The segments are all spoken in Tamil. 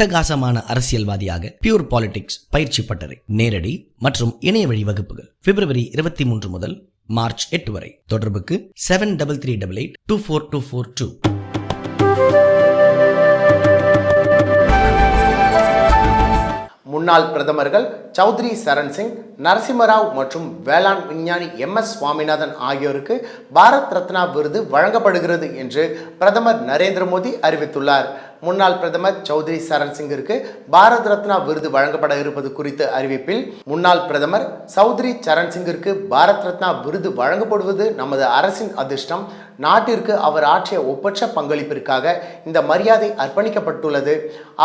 அட்டகாசமான அரசியல்வாதியாக பியூர் பாலிடிக்ஸ் பயிற்சி பட்டறை நேரடி மற்றும் இணைய வழி வகுப்புகள் பிப்ரவரி இருபத்தி மூன்று முதல் மார்ச் எட்டு வரை. தொடர்புக்கு seven double three double eight two four two four two முன்னாள் பிரதமர்கள் சௌத்ரி சரண் சிங் நரசிம்மராவ் மற்றும் வேளாண் விஞ்ஞானி எம் எஸ் சுவாமிநாதன் ஆகியோருக்கு பாரத் ரத்னா விருது வழங்கப்படுகிறது என்று பிரதமர் நரேந்திர மோடி அறிவித்துள்ளார். முன்னாள் பிரதமர் சௌத்ரி சரண் சிங்கிற்கு பாரத் ரத்னா விருது வழங்கப்பட இருப்பது குறித்த அறிவிப்பில் முன்னாள் பிரதமர் சௌத்ரி சரண் சிங்கிற்கு பாரத் ரத்னா விருது வழங்கப்படுவது நமது அரசின் அதிர்ஷ்டம். நாட்டிற்கு அவர் ஆற்றிய ஒப்பற்ற பங்களிப்பிற்காக இந்த மரியாதை அர்ப்பணிக்கப்பட்டுள்ளது.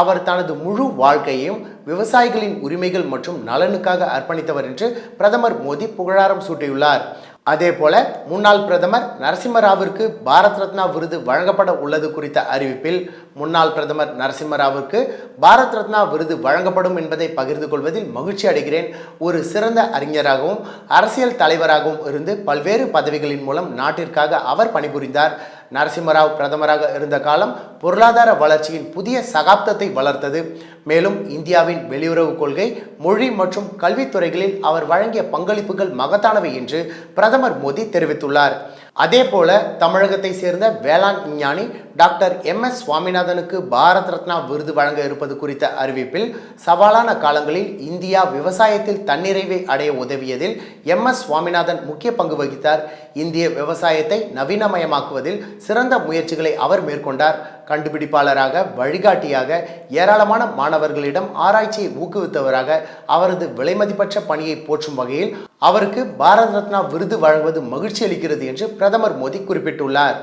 அவர் தனது முழு வாழ்க்கையையும் விவசாயிகளின் உரிமைகள் மற்றும் நலனுக்காக அர்ப்பணித்தவர் என்று பிரதமர் மோடி புகழாரம் சூட்டியுள்ளார். அதே போல முன்னாள் பிரதமர் நரசிம்மராவிற்கு பாரத் ரத்னா விருது வழங்கப்பட உள்ளது குறித்த அறிவிப்பில் முன்னாள் பிரதமர் நரசிம்மராவிற்கு பாரத் ரத்னா விருது வழங்கப்படும் என்பதை பகிர்ந்து கொள்வதில் மகிழ்ச்சி அடைகிறேன். ஒரு சிறந்த அறிஞராகவும் அரசியல் தலைவராகவும் இருந்து பல்வேறு பதவிகளின் மூலம் நாட்டிற்காக அவர் பணிபுரிந்தார். நரசிம்மராவ் பிரதமராக இருந்த காலம் பொருளாதார வளர்ச்சியின் புதிய சகாப்தத்தை வளர்த்தது. மேலும் இந்தியாவின் வெளியுறவு கொள்கை மொழி மற்றும் கல்வித்துறைகளில் அவர் வழங்கிய பங்களிப்புகள் மகத்தானவை என்று பிரதமர் மோடி தெரிவித்துள்ளார். அதே போல தமிழகத்தை சேர்ந்த வேளாண் விஞ்ஞானி டாக்டர் எம் எஸ் சுவாமிநாதனுக்கு பாரத் ரத்னா விருது வழங்க இருப்பது குறித்த அறிவிப்பில் சவாலான காலங்களில் இந்தியா விவசாயத்தில் தன்னிறைவை அடைய உதவியதில் எம் எஸ் சுவாமிநாதன் முக்கிய பங்கு வகித்தார். இந்திய விவசாயத்தை நவீனமயமாக்குவதில் சிறந்த முயற்சிகளை அவர் மேற்கொண்டார். கண்டுபிடிப்பாளராக வழிகாட்டியாக ஏராளமான மாணவர்களிடம் ஆராய்ச்சியை ஊக்குவித்தவராக அவரது விலைமதிப்பற்ற பணியை போற்றும் வகையில் அவருக்கு பாரத ரத்னா விருது வழங்குவது மகிழ்ச்சி அளிக்கிறது என்று பிரதமர் மோடி குறிப்பிட்டுள்ளார்.